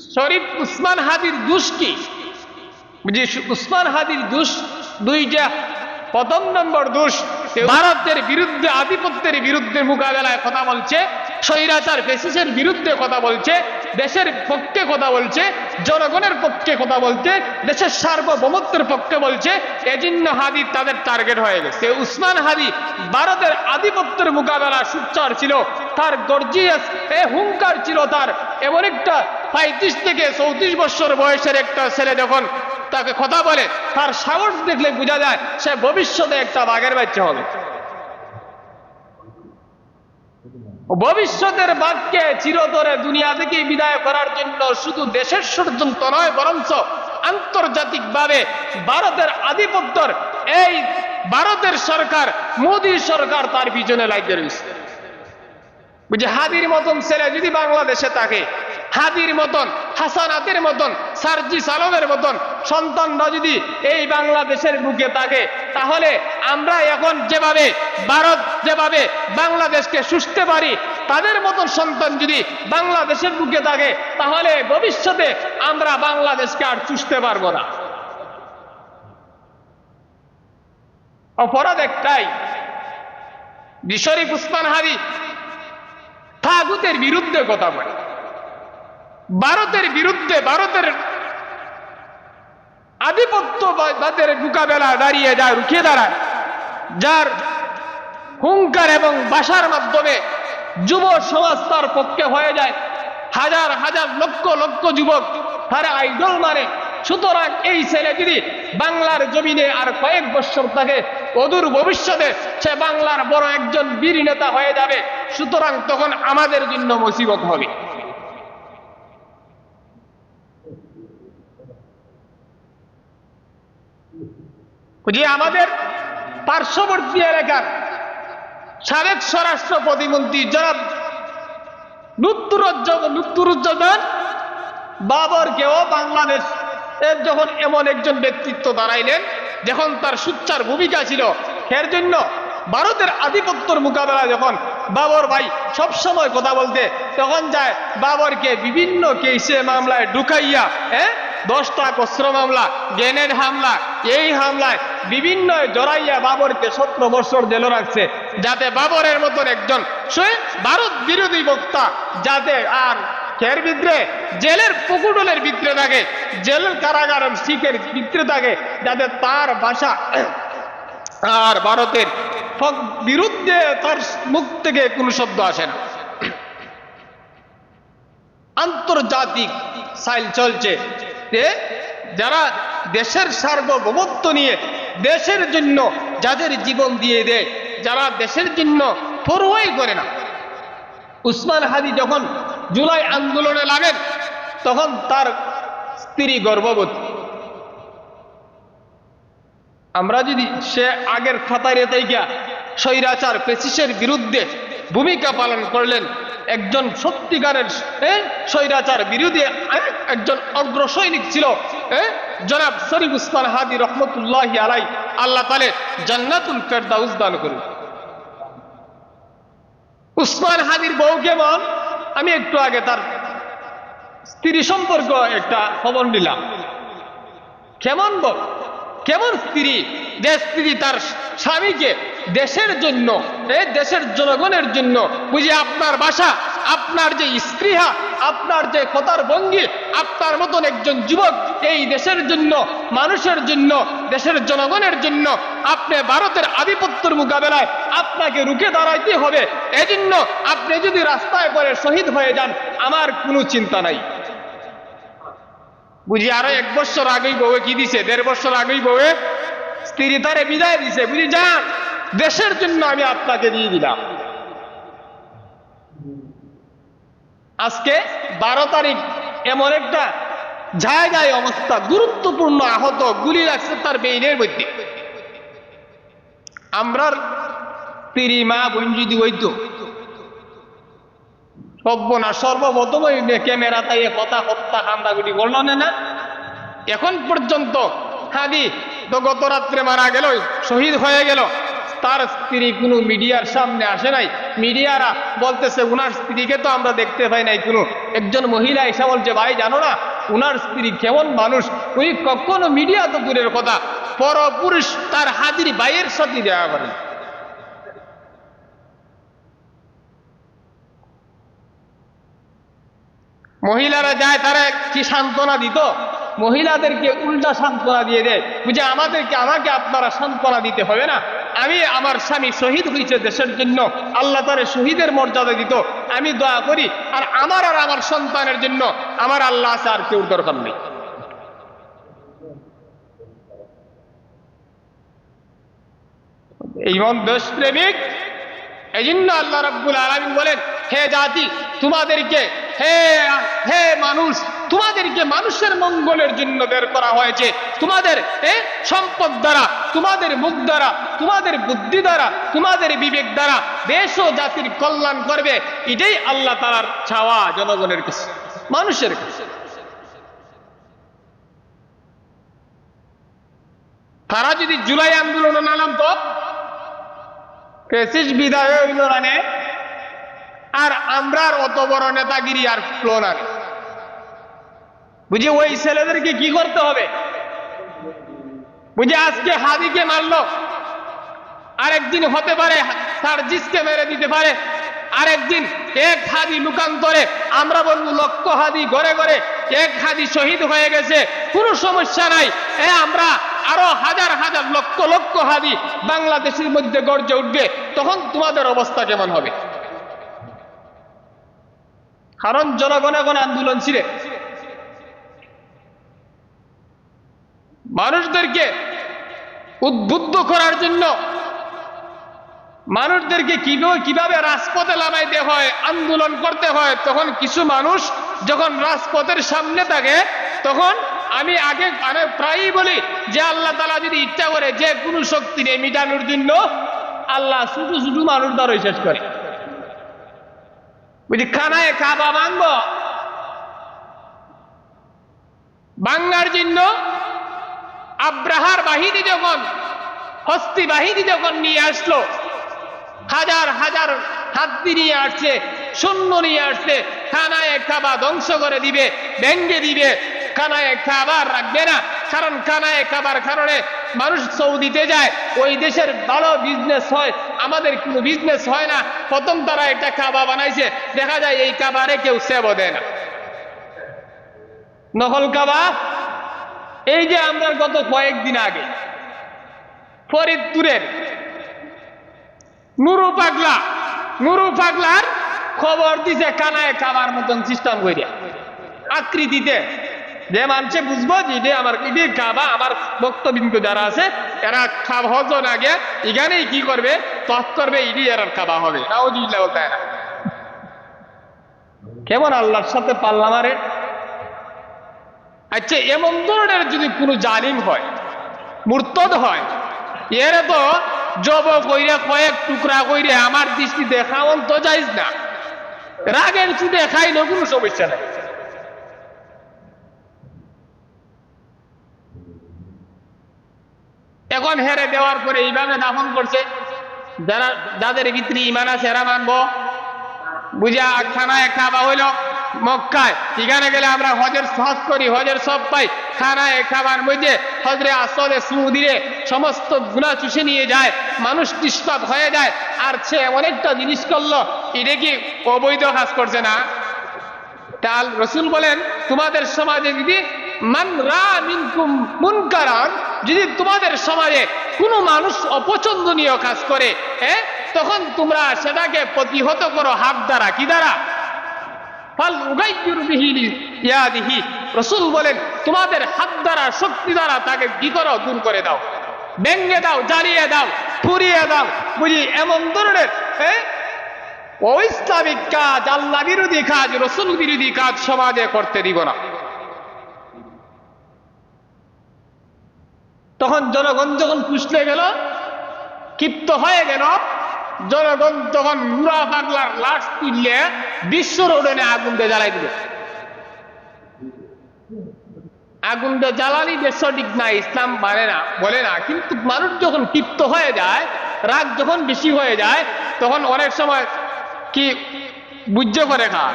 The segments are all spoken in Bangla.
শরীফ উসমান হাদির দুষ কি? যে উসমান হাদির দুষ দুইটা প্রথম নম্বর দোষ ভারতের বিরুদ্ধে আধিপত্যের বিরুদ্ধে মোকাবেলায় কথা বলছে স্বৈরাচার ফেসিসের বিরুদ্ধে কথা বলছে দেশের পক্ষে কথা বলছে জনগণের পক্ষে কথা বলছে দেশের সার্বভৌমত্বের পক্ষে বলছে এজন্য হাদি তাদের টার্গেট হয়ে গেছে। উসমান হাদি ভারতের আধিপত্যের মোকাবেলা সুচ্চার ছিল তার গর্জিয়াস এ হুঙ্কার ছিল তার এমন একটা পঁয়ত্রিশ থেকে চৌত্রিশ বছর বয়সের একটা ছেলে যখন তাকে কথা বলে, তার সাহস দেখলে বোঝা যায় সে ভবিষ্যতে একটা বাঘের বাচ্চা হবে। ভবিষ্যতের বাঘকে চিরতরে দুনিয়া থেকে বিদায় করার জন্য শুধু দেশের ষড়যন্ত্র নয়, বরঞ্চ আন্তর্জাতিকভাবে ভারতের আধিপত্যর এই ভারতের সরকার, মোদী সরকার তার পিছনে লাগিয়ে রয়েছে। হাদির মতন ছেলে যদি বাংলাদেশে থাকে হাদির মতন, হাসানাতের মতন, সার্জি সালমের মতন সন্তানরা যদি এই বাংলাদেশের বুকে থাকে, তাহলে আমরা এখন যেভাবে, ভারত যেভাবে বাংলাদেশকে সুস্থে পারি তাদের মতন সন্তান যদি বাংলাদেশের বুকে থাকে, তাহলে ভবিষ্যতে আমরা বাংলাদেশকে আর চুষতে পারব না। অপরাধ একটাই বিশরিফ উসমান হাদি তাগুতের বিরুদ্ধে কথা বলে। ভারতের বিরুদ্ধে ভারতের আধিপত্যবাদের মোকাবেলা দাঁড়িয়ে যায়, রুখে দাঁড়ায়। যার হুঙ্কার এবং বাসার মাধ্যমে যুব সমাজ তার পক্ষে হয়ে যায়। হাজার হাজার, লক্ষ লক্ষ যুবক তারা আইডল মানে। সুতরাং এই ছেলে যদি বাংলার জমিনে আর কয়েক বছর থাকে, অদূর ভবিষ্যতে সে বাংলার বড় একজন বীর নেতা হয়ে যাবে। সুতরাং তখন আমাদের জন্য মুসিবত হবে। যে আমাদের পার্শ্ববর্তী এলাকার সাবেক স্বরাষ্ট্র প্রতিমন্ত্রী জনাব লুত্তুরুজ্জামান বাবরকেও বাংলাদেশ এর যখন এমন একজন ব্যক্তিত্ব দাঁড়াইলেন, যখন তার সুচ্চার ভূমিকা ছিল, এর জন্য ভারতের আধিপত্যর মোকাবেলা যখন বাবর ভাই সব সময় কথা বলতে, তখন যায় বাবরকে বিভিন্ন কেসে মামলায় ঢুকাইয়া হ্যাঁ? দশটা অস্ত্র মামলা, গ্রেনেড হামলা, এই হামলায় বিভিন্ন জড়াইয়া বাবরকে সতেরো বছর জেল রাখছে, যাতে বাবরের মতন একজন ভারত বিরোধী বক্তা, যাতে আর খের ভিতরে জেলের পুকুডলের ভিতরে থাকে, জেলের কারাগারের শিখের ভিতরে থাকে, যাতে তার ভাষা আর ভারতের বিরুদ্ধে তার মুখ থেকে কোনো শব্দ আসে না। আন্তর্জাতিক সাইল চলছে। যে যারা দেশের সার্বভৌমত্ব নিয়ে, দেশের জন্য যাদের জীবন দিয়ে দেয়, যারা দেশের জন্য পরোয়াই করে না। উসমান হাদি যখন জুলাই আন্দোলনে লাগেন, তখন তার স্ত্রী গর্ভবতী। আমরা যদি সে আগের খাতায় রেতাইকা স্বৈরাচার পেসিসের বিরুদ্ধে ভূমিকা পালন করলেন একজন সত্যিকারের স্বৈরাচার বিরোধী একজন অগ্রসৈনিক ছিল এ, জনাব শরীফ উসমান হাদি রহমতুল্লাহ আলাই। আল্লাহ তালে জান্নাতুল ফেরদাউস দান করুন। উসমান হাদির বউ কেমন আমি একটু আগে তার স্ত্রী সম্পর্ক একটা খবর নিলাম। কেমন বল কেমন স্ত্রী? যে স্ত্রী তার স্বামীকে দেশের জন্য এই দেশের জনগণের জন্য বুঝি আপনার বাসা, আপনার যে স্ত্রীহা আপনার যে কথার ভঙ্গি, আপনার মতন একজন যুবক এই দেশের জন্য, মানুষের জন্য, দেশের জনগণের জন্য আপনি ভারতের আধিপত্যের মোকাবেলায় আপনাকে রুখে দাঁড়াইতে হবে। এজন্য আপনি যদি রাস্তায় পরে শহীদ হয়ে যান, আমার কোনো চিন্তা নাই। বুঝি আরও এক বছর আগেই বউয়ে কি দিছে? দেড় বছর আগেই বউয়ে স্ত্রী তারে বিদায় দিছে। বুঝি যান দেশের জন্য আমি আপনাকে দিয়ে দিলাম। আজকে বারো তারিখ এমন একটা জায়গায় অবস্থা, গুরুত্বপূর্ণ আহত গুলি লাগছে তার বেইনের মধ্যে। আমরার স্ত্রী মা বোন যদি হইতো সর্বনা সর্বপ্রথম ওই ক্যামেরা তাই কথা হত্যা কান্দাগুটি বলল না। এখন পর্যন্ত হাদি তো গত রাত্রে মারা গেল, শহীদ হয়ে গেল। তার স্ত্রী কোনো মিডিয়ার সামনে আসে নাই। মিডিয়ারা বলতেছে, উনার স্ত্রীকে তো আমরা দেখতে পাই নাই। কোনো একজন মহিলা এসে বলছে, ভাই, জানো না, উনার স্ত্রী কেমন মানুষ। উনি কখনো মিডিয়া তো দূরের কথা, পরপুরুষ তার হাজির বাইয়ের সাথে দেওয়া করেন। মহিলারা যায়, তারা কি সান্ত্বনা দিত? মহিলাদেরকে উল্টা সান্ত্বনা দিয়ে দেয়। বুঝে, আমাদেরকে, আমাকে আপনারা সান্ত্বনা দিতে হবে না? আমি আমার স্বামী শহীদ হয়েছে দেশের জন্য, আল্লাহ তারে শহীদের মর্যাদা দিত, আমি দয়া করি, আর আমার আর আমার সন্তানের জন্য আমার আল্লাহ আছে আর কেউ দরকার নেই। এই মন দেশপ্রেমিক এই জন্য আল্লাহ রাব্বুল আলামিন বলেন, হে জাতি, তোমাদেরকে, হে হে মানুষ তোমাদেরকে মানুষের মঙ্গলের জন্য বের করা হয়েছে। তোমাদের সম্পদ দ্বারা, তোমাদের মুখ দ্বারা, তোমাদের বুদ্ধি দ্বারা, তোমাদের বিবেক দ্বারা দেশ ও জাতির কল্যাণ করবে। এটাই আল্লাহ তালার ছাওয়া জনগণের কাছে, মানুষের কাছে। তারা যদি জুলাই আন্দোলনে না নামতো ফেসিস বিদায় আর আমরার অত বড় নেতাগিরি আর ফ্লো না বুঝি ওই ছেলেদেরকে কি করতে হবে? বুঝি আজকে হাদিকে মারলো। আরেকদিন হতে পারে সার্জিসকে মেরে দিতে পারে। আরেকদিন এক হাদি লুকান্তরে, আমরা বলব লক্ষ হাদি ঘরে ঘরে এক হাদি শহীদ হয়ে গেছে। কোনো সমস্যা নাই। এ, আমরা আরও হাজার হাজার লক্ষ লক্ষ হাদি বাংলাদেশের মধ্যে গর্জে উঠবে। তখন তোমাদের অবস্থা কেমন হবে? কারণ জনগণগণ আন্দোলন ছিল মানুষদেরকে উদ্বুদ্ধ করার জন্য মানুষদেরকে কীভাবে কীভাবে রাজপথে লাগাইতে হয়, আন্দোলন করতে হয়, তখন কিছু মানুষ যখন রাজপথের সামনে থাকে, তখন আমি আগে, আমি প্রায়ই বলি যে আল্লাহ তালা যদি ইচ্ছা করে যে কোনো শক্তি নেই মিটানোর জন্য আল্লাহ শুধু শুধু মানুষ দ্বারাই শেষ করে। বুঝি খানায় খাবা ভাঙব। বাংলার জন্য আব্রাহার বাহিনী যখন, হস্তি বাহিনী যখন নিয়ে আসলো, হাজার হাজার হাতি নিয়ে আসছে শূন্য নিয়ে আসছে খানায় খাবা ধ্বংস করে দিবে, ভেঙ্গে দিবে খানায় খাবার রাখবে না। কারণ খানায় খাবার কারণে মানুষ সৌদিতে যায়, ওই দেশের ভালো বিজনেস হয়, আমাদের কোনো বিজনেস হয় না। প্রথম তারা একটা কাবা বানাইছে, দেখা যায় এই কাবারে কেউ সেব দেয় না। নকল কাবা এই যে আমরা গত কয়েকদিন আগে ফরিদপুরের নুরু পাগলা, নুরু পাগলার খবর দিছে কানায় খাবার মতন সিস্টেম করিয়া আকৃতিতে যে মানুষে বুঝব যে আমার এটি খাবা আমার বক্তবিন্দু যারা আছে, এরা খাব হজন আগে এখানেই কি করবে? তৎ করবে ইডি এর খাবা হবে। নাউজুবিল্লাহ বলতে হয় না। কেমন আল্লাহর সাথে পাল্লা মারে আচ্ছা এমন ধরনের যদি কোনো জালিম হয়, মুরতদ হয়, এর তো জব কইরে কয়েক টুকরা কইরে আমার দৃষ্টি দেখাওন তো যাইস না। রাগের চুটে খাইলেও কোনো সমস্যা নাই। এখন হেরে দেওয়ার পরে এইভাবে দাফন করছে। যারা যাদের ভিতরে ইমান আছে, এরা মানবো। বুঝা খানায় খাওয়া হইল। মক্কায়। এখানে গেলে আমরা হজের হজ করি, হজের সব পাই। খানায় খাবার মধ্যে হজরে আসলে সুদিরে সমস্ত গুণা চুষে নিয়ে যায়, মানুষ নিষ্পাপ হয়ে যায়, আর সে অনেকটা জিনিস করল, এটা কি অবৈধ কাজ করছে না? তাল রসুল বলেন, তোমাদের সমাজে যদি মান রা মিনকুম মুনকারান, যদি তোমাদের সমাজে কোনো মানুষ অপছন্দনীয় কাজ করে হ্যাঁ তখন তোমরা সেটাকে প্রতিহত করো হাত দ্বারা, কি দ্বারা? রসুল বলেন, তোমাদের হাত দ্বারা, শক্তি দ্বারা তাকে কি করো? দূর করে দাও। ব্যঙ্গে দাও, জ্বালিয়ে দাও ফুরিয়ে দাও। বুঝি, এমন ধরনের অইসলামিক কাজ, আল্লাহ বিরোধী কাজ, রসুল বিরোধী কাজ সমাজে করতে দিব না। তখন জনগণ যখন পুষলে গেল, ক্ষিপ্ত হয়ে গেল, জনগণ তখন মুরা পাগলার লাশ তুললে বিশ্ব রোডনে আগুন দিয়ে জ্বালাই দিল আগুন দিয়ে জ্বালানি যে সঠিক না, ইসলাম মানে না, বলে না। কিন্তু মানুষ যখন ক্ষিপ্ত হয়ে যায়, রাগ যখন বেশি হয়ে যায়, তখন অনেক সময় কি বুঝ্য করে খাওয়া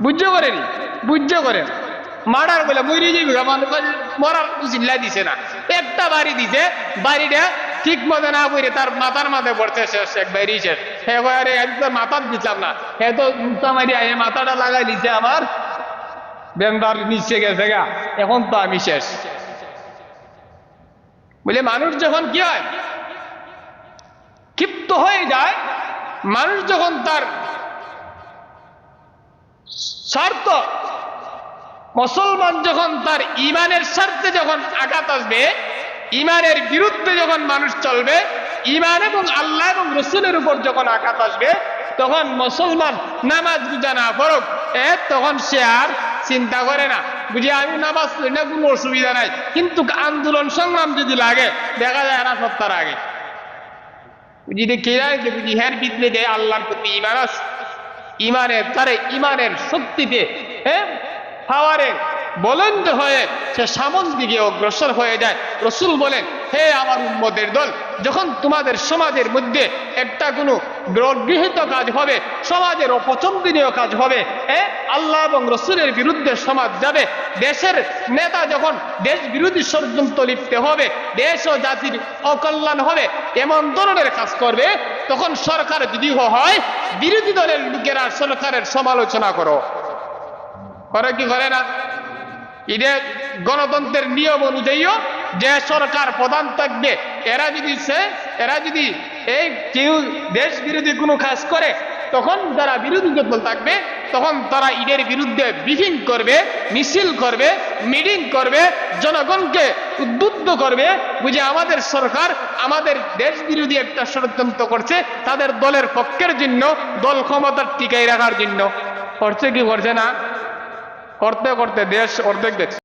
বুঝ্য করেনি বুঝ্য করে। না। মার্ডার বলে মরি যাবি মরার চিল্লা দিছে না। একটা বাড়ি দিছে, বাড়িটা ঠিক মতো না করে তার মাথার মাথে পড়ছে শেষ হে আরে আমি তো মাথার দিতাম না। হে তো মুক্তা মারি আয় মাথাটা লাগাই দিছে আমার। বেন্দার নিচে গেছে গা। এখন তো আমি শেষ। বলে মানুষ যখন কি হয়? ক্ষিপ্ত হয়ে যায়। মানুষ যখন তার স্বার্থ, মুসলমান যখন তার ইমানের স্বার্থে যখন আঘাত আসবে ইমানের বিরুদ্ধে যখন মানুষ চলবে ইমান এবং আল্লাহ এবং রসুলের উপর যখন আঘাত আসবে, তখন মুসলমান নামাজ রোজা না পড়ুক, এ তখন সে আর চিন্তা করে না। বুঝি আমি নামাজ পড়ি না কোনো অসুবিধা নাই, কিন্তু আন্দোলন সংগ্রাম যদি লাগে, দেখা যায় এরা সত্তার আগে। বুঝি যে বুঝি হের ভিতরে যে আল্লাহর প্রতি ইমান আছে। ইমানের তারে ইমানের শক্তিতে হ্যাঁ? পাওয়ারে বলন্দ হয়ে সে সামন দিকে অগ্রসর হয়ে যায়। রসুল বলেন, হে আমার উম্মদের দল, যখন তোমাদের সমাজের মধ্যে একটা কোনো গৃহীত কাজ হবে, সমাজের অপছন্দনীয় কাজ হবে, এ আল্লাহ এবং রসুলের বিরুদ্ধে সমাজ যাবে, দেশের নেতা যখন দেশ বিরোধী ষড়যন্ত্র লিপ্তে হবে, দেশ ও জাতির অকল্যাণ হবে, এমন ধরনের কাজ করবে, তখন সরকার যদি হয়, বিরোধী দলের লোকেরা সরকারের সমালোচনা করো। করে কি করে না? এটা গণতন্ত্রের নিয়ম অনুযায়ীও যে সরকার প্রধান থাকবে, এরা যদি সে, এরা যদি এই কেউ দেশ বিরোধী কোনো কাজ করে, তখন যারা বিরোধী দল থাকবে, তখন তারা ঈদের বিরুদ্ধে ব্রিফিং করবে, মিছিল করবে, মিটিং করবে, জনগণকে উদ্বুদ্ধ করবে বুঝে আমাদের সরকার, আমাদের দেশ বিরোধী একটা ষড়যন্ত্র করছে, তাদের দলের পক্ষের জন্য, দল ক্ষমতার টিকাই রাখার জন্য। করছে কি করছে না? করতে করতে দেশ অর্ধেক দেখছে।